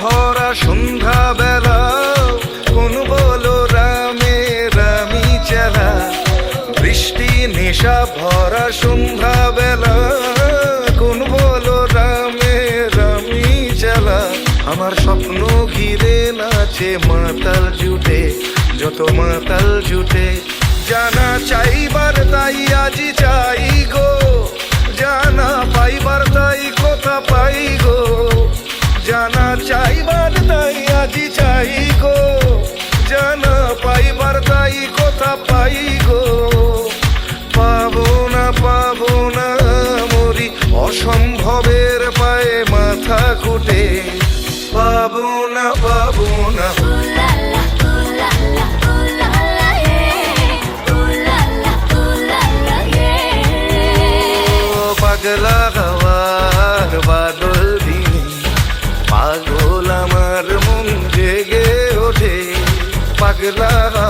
ভরা সন্ধ্যা বেলা কোন বলো রামে, রামি চালা। বৃষ্টি, নেশা, ভরা সন্ধ্যা বেলা কোন বলো রামে, রামি চালা। আমার স্বপ্ন ঘিরে নাচে, মাতাল জুটে, যত মাতাল জুটে। জানা চাইবার তাই আজি চাই গো, জানা পাইবার তাই কথা পাই গো। জানা চাইবার আজি চাই গো, জানা পাইবার তাই কথা পাই গো। পাবো না পাবো না, মরি অসম্ভবের পায়ে মাথা ঘুটে। পাবো না পাবো না। good luck.